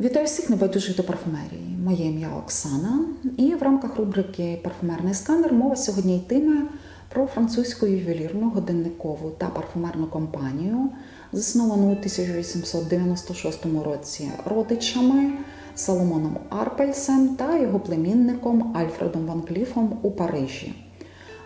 Вітаю всіх небайдужих до парфумерії. Моє ім'я Оксана, і в рамках рубрики Парфумерний сканер мова сьогодні йтиме про французьку ювелірну годинникову та парфумерну компанію, засновану у 1896 році родичами Соломоном Арпельсем та його племінником Альфредом Ван Кліфом у Парижі.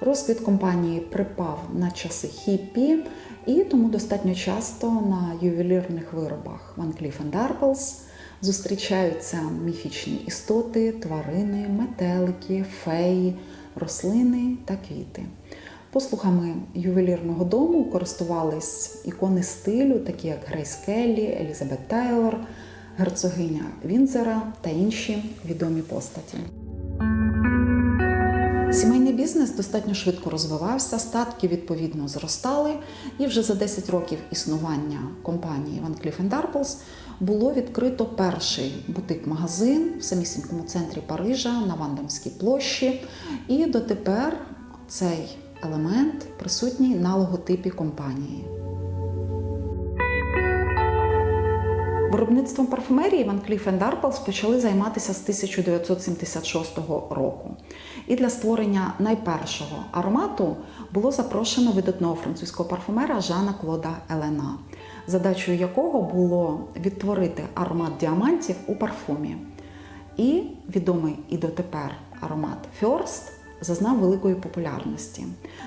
Розквіт компанії припав на часи хіппі, і тому достатньо часто на ювелірних виробах Van Cleef Arpels зустрічаються міфічні істоти, тварини, метелики, феї, рослини та квіти. Послугами ювелірного дому користувались ікони стилю, такі як Грейс Келлі, Елізабет Тейлор, герцогиня Вінзера та інші відомі постаті. Бізнес достатньо швидко розвивався, статки відповідно зростали, і вже за 10 років існування компанії Van Cleef Arpels було відкрито перший бутик-магазин в самісінькому центрі Парижа на Вандамській площі. І дотепер цей елемент присутній на логотипі компанії. Виробництвом парфумерії Van Cleef Arpels почали займатися з 1976 року. І для створення найпершого аромату було запрошено видатного французького парфумера Жана Клода Елена, задачею якого було відтворити аромат діамантів у парфумі. І відомий і дотепер аромат First зазнав великої популярності.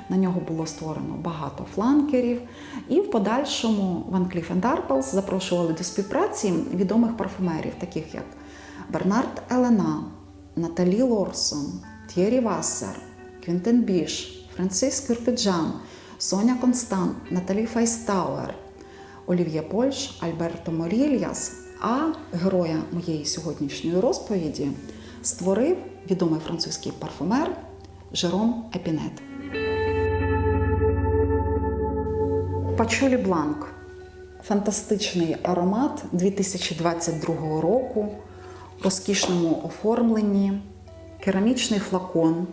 На нього було створено багато фланкерів, і в подальшому Van Cleef Arpels запрошували до співпраці відомих парфумерів, таких як Бернард Елена, Наталі Лорсон, Т'єрі Вассер, Квінтен Біш, Франсис Кюрпіджан, Соня Констант, Наталі Файстауер, Олів'є Польш, Альберто Морільяс. А героя моєї сьогоднішньої розповіді створив відомий французький парфумер Жером Епінет. Пачулі Бланк фантастичний аромат 2022 року в розкішному оформленні, керамічний флакон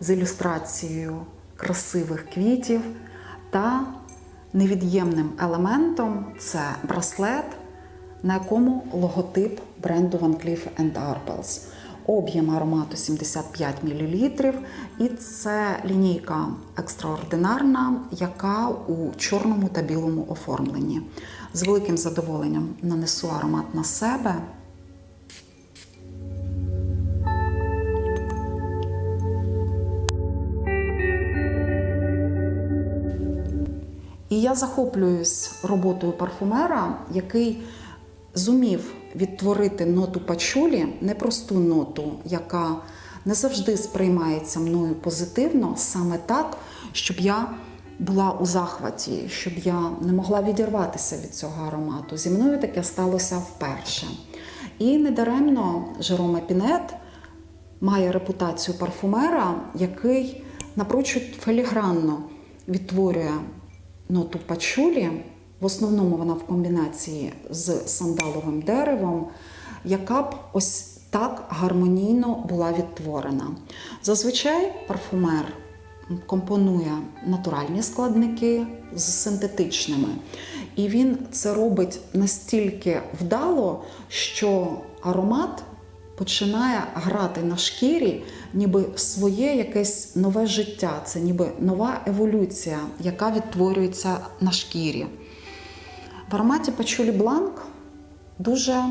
з ілюстрацією красивих квітів та невід'ємним елементом це браслет, на якому логотип бренду Van Cleef Arpels. Об'єм аромату 75 мл, і це лінійка екстраординарна, яка у чорному та білому оформленні. З великим задоволенням нанесу аромат на себе. І я захоплююсь роботою парфумера, який зумів відтворити ноту пачулі, непросту ноту, яка не завжди сприймається мною позитивно, саме так, щоб я була у захваті, щоб я не могла відірватися від цього аромату. Зі мною таке сталося вперше. І недаремно Жероме Пінет має репутацію парфумера, який напрочуд філігранно відтворює ноту пачулі. В основному вона в комбінації з сандаловим деревом, яка б ось так гармонійно була відтворена. Зазвичай парфумер компонує натуральні складники з синтетичними. І він це робить настільки вдало, що аромат починає грати на шкірі, ніби своє якесь нове життя, це ніби нова еволюція, яка відтворюється на шкірі. В ароматі Пачулі Бланк дуже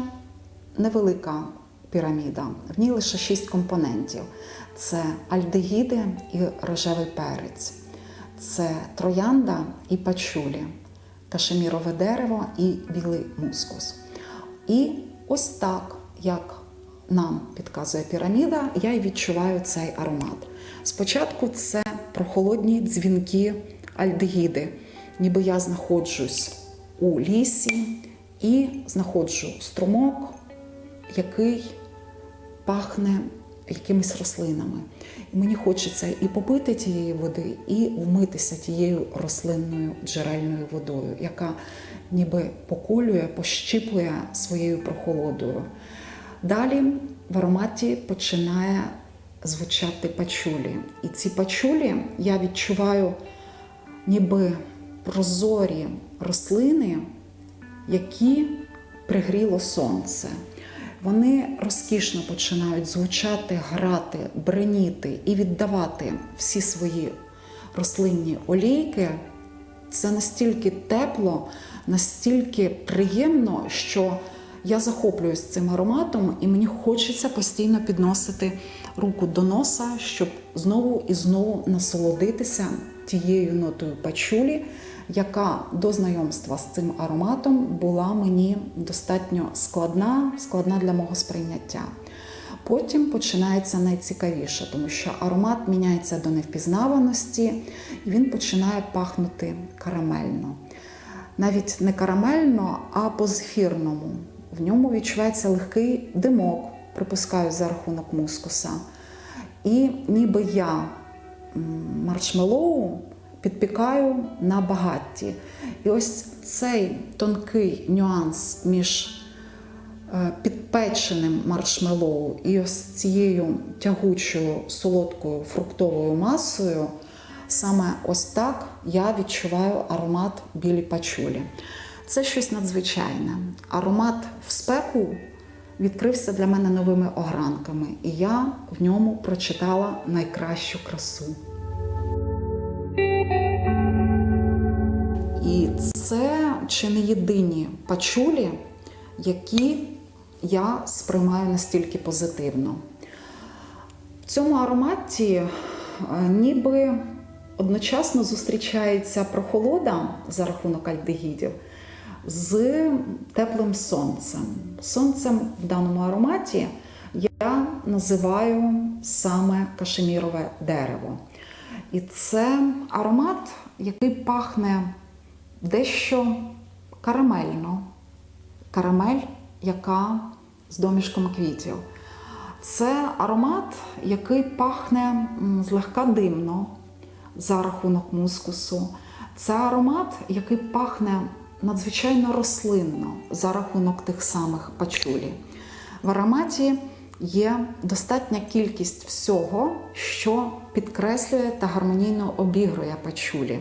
невелика піраміда. В ній лише шість компонентів: це альдегіди і рожевий перець, це троянда і пачулі, кашемірове дерево і білий мускус. І ось так, як нам підказує піраміда, я й відчуваю цей аромат. Спочатку це прохолодні дзвінки альдегіди, ніби я знаходжусь у лісі і знаходжу струмок, який пахне якимись рослинами. І мені хочеться і попити тієї води, і вмитися тією рослинною джерельною водою, яка ніби поколює, пощіпує своєю прохолодою. Далі в ароматі починає звучати пачулі. І ці пачулі я відчуваю ніби прозорі рослини, які пригріло сонце. вони розкішно починають звучати, грати, бреніти і віддавати всі свої рослинні олійки. Це настільки тепло, настільки приємно, що я захоплююсь цим ароматом, і мені хочеться постійно підносити руку до носа, щоб знову і знову насолодитися тією нотою пачулі, яка до знайомства з цим ароматом була мені достатньо складна, складна для мого сприйняття. Потім починається найцікавіше, тому що аромат міняється до невпізнаваності, і він починає пахнути карамельно. Навіть не карамельно, а по зефірному. В ньому відчувається легкий димок, припускаю за рахунок мускуса. І ніби я маршмеллоу підпікаю на багатті. І ось цей тонкий нюанс між е, підпеченим маршмеллоу і ось цією тягучою солодкою фруктовою масою, саме ось так я відчуваю аромат білі пачулі. Це щось надзвичайне. Аромат в спеку відкрився для мене новими огранками, і я в ньому прочитала найкращу красу. І це чи не єдині пачулі, які я сприймаю настільки позитивно. В цьому ароматі е, ніби одночасно зустрічається прохолода за рахунок альдегідів з теплим сонцем. Сонцем в даному ароматі я називаю саме кашемірове дерево. І це аромат, який пахне дещо карамельно. Карамель, яка з домішком квітів. Це аромат, який пахне злегка димно за рахунок мускусу. Це аромат, який пахне надзвичайно рослинно за рахунок тих самих пачулі. В ароматі є достатня кількість всього, що підкреслює та гармонійно обігрує пачулі.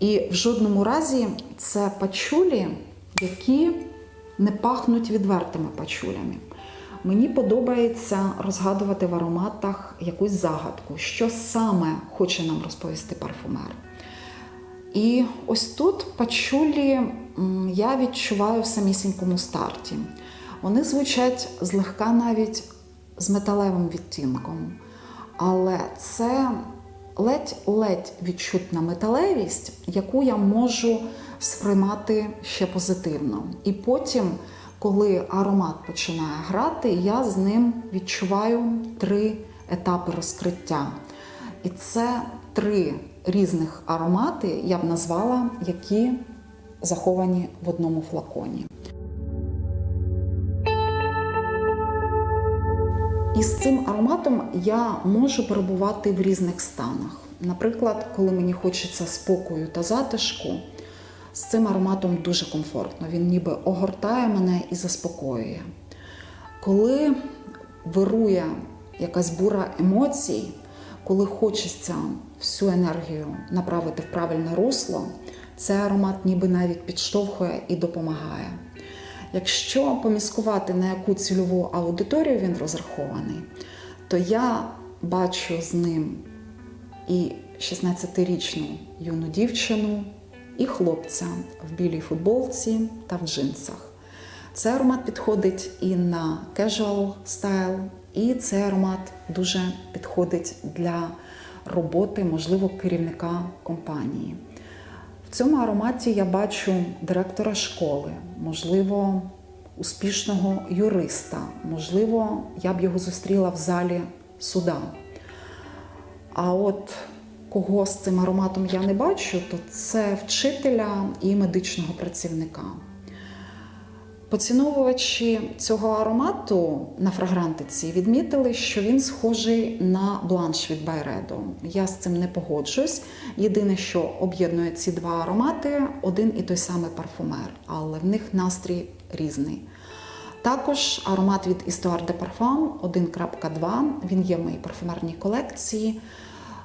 І в жодному разі це пачулі, які не пахнуть відвертими пачулями. Мені подобається розгадувати в ароматах якусь загадку, що саме хоче нам розповісти парфумер. І ось тут пачулі я відчуваю в самісінькому старті. Вони звучать злегка навіть з металевим відтінком. Але це ледь-ледь відчутна металевість, яку я можу сприймати ще позитивно. І потім, коли аромат починає грати, я з ним відчуваю три етапи розкриття. І це три різних аромати, я б назвала, які заховані в одному флаконі. І з цим ароматом я можу перебувати в різних станах. Наприклад, коли мені хочеться спокою та затишку, з цим ароматом дуже комфортно. Він ніби огортає мене і заспокоює. Коли вирує якась бура емоцій, коли хочеться всю енергію направити в правильне русло, цей аромат ніби навіть підштовхує і допомагає. Якщо поміскувати, на яку цільову аудиторію він розрахований, то я бачу з ним і 16-річну юну дівчину, і хлопця в білій футболці та в джинсах. Цей аромат підходить і на casual стайл, і цей аромат дуже підходить для роботи, можливо, керівника компанії. В цьому ароматі я бачу директора школи, можливо, успішного юриста, можливо, я б його зустріла в залі суда. А от кого з цим ароматом я не бачу, то це вчителя і медичного працівника. Поціновувачі цього аромату на фрагрантиці відмітили, що він схожий на бланш від Байредо. Я з цим не погоджуюсь. Єдине, що об'єднує ці два аромати один і той самий парфумер, але в них настрій різний. Також аромат від Histoire de Parfum 1.2, він є в моїй парфумерній колекції.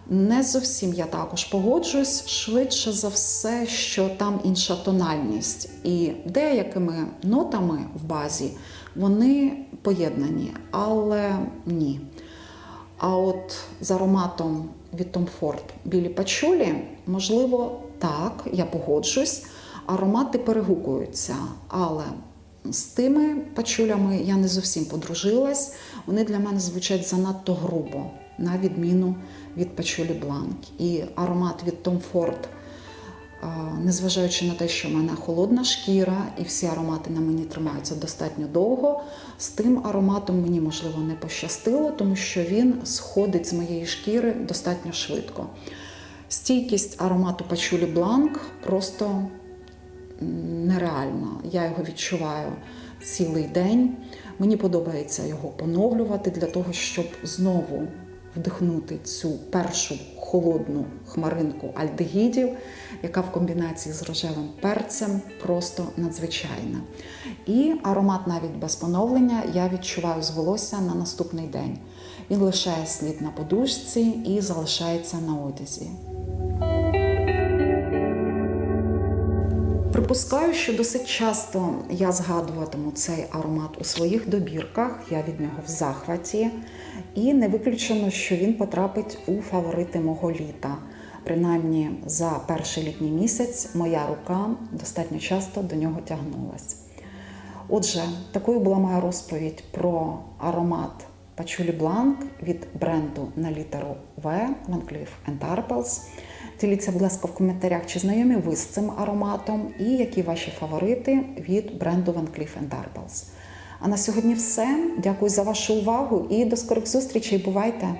Не зовсім я також погоджуюсь, швидше за все, що там інша тональність, і деякими нотами в базі Вони поєднані, але ні. А от з ароматом від Tom Ford білі пачулі, можливо, так, я погоджусь, аромати перегукуються, але з тими пачулями я не зовсім подружилась. Вони для мене звучать занадто грубо, на відміну від пачулі Бланк. І аромат від Tom Ford, незважаючи на те, що в мене холодна шкіра і всі аромати на мені тримаються достатньо довго, з тим ароматом мені, можливо, не пощастило, тому що він сходить з моєї шкіри достатньо швидко. Стійкість аромату пачулі Бланк просто нереальна. Я його відчуваю цілий день. Мені подобається його поновлювати для того, щоб знову вдихнути цю першу холодну хмаринку альдегідів, яка в комбінації з рожевим перцем просто надзвичайна. І аромат навіть без поновлення я відчуваю з волосся на наступний день. Він лишає слід на подушці і залишається на одязі. Припускаю, що досить часто я згадуватиму цей аромат у своїх добірках, я від нього в захваті, і не виключено, що він потрапить у фаворити мого літа. Принаймні за перший літній місяць моя рука достатньо часто до нього тягнулась. Отже, такою була моя розповідь про аромат Пачулі Бланк від бренду на літеру В Van Cleef Arpels. Діліться, будь ласка, в коментарях, чи знайомі ви з цим ароматом і які ваші фаворити від бренду Van Cleef Arpels. А на сьогодні все. Дякую за вашу увагу і до скорих зустрічей. Бувайте!